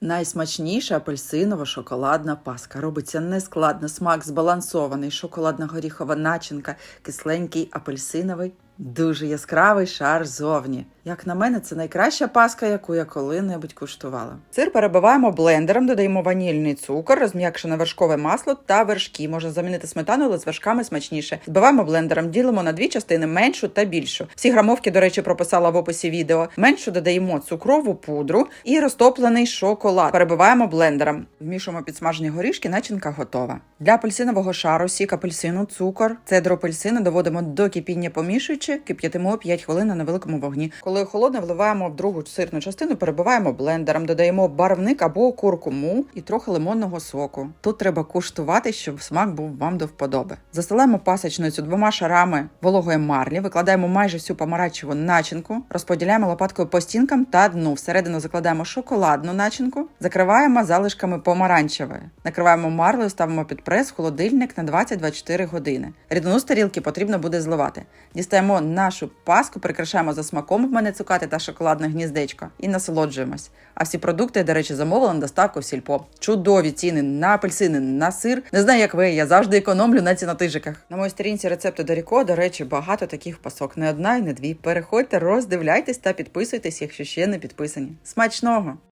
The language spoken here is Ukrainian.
Найсмачніша апельсинова шоколадна паска. Робиться нескладно, смак збалансований, шоколадно-горіхова начинка, кисленький апельсиновий, дуже яскравий шар зовні. Як на мене, це найкраща паска, яку я коли-небудь куштувала. Сир перебиваємо блендером, додаємо ванільний цукор, розм'якшене вершкове масло та вершки. Можна замінити сметану, але з вершками смачніше. Збиваємо блендером, ділимо на дві частини меншу та більшу. Всі грамовки, до речі, прописала в описі відео. Меншу додаємо цукрову пудру і розтоплений шоколад. Перебиваємо блендером. Вмішуємо підсмажені горішки, начинка готова. Для апельсинового шару сік апельсину, цукор, цедру апельсину доводимо до кипіння помішуючи, кип'ятимо 5 хвилин на невеликому вогні. Коли холодне, вливаємо в другу сирну частину, перебиваємо блендером, додаємо барвник або куркуму і трохи лимонного соку. Тут треба куштувати, щоб смак був вам до вподоби. Застилаємо пасочницю двома шарами вологої марлі, викладаємо майже всю помаранчеву начинку, розподіляємо лопаткою по стінкам та дну. Всередину закладаємо шоколадну начинку, закриваємо залишками помаранчевої. Накриваємо марлею, ставимо під прес в холодильник на 20-24 години. Рідину з тарілки потрібно буде зливати. Дістаємо нашу паску, прикрашаємо за смаком. В мене цукати та шоколадне гніздечко і насолоджуємось. А всі продукти, до речі, замовили на доставку в сільпо. Чудові ціни на апельсини, на сир. Не знаю, як ви, я завжди економлю на цінотижиках. На моїй сторінці рецепту Доріко, до речі, багато таких пасок. Не одна і не дві. Переходьте, роздивляйтесь та підписуйтесь, якщо ще не підписані. Смачного!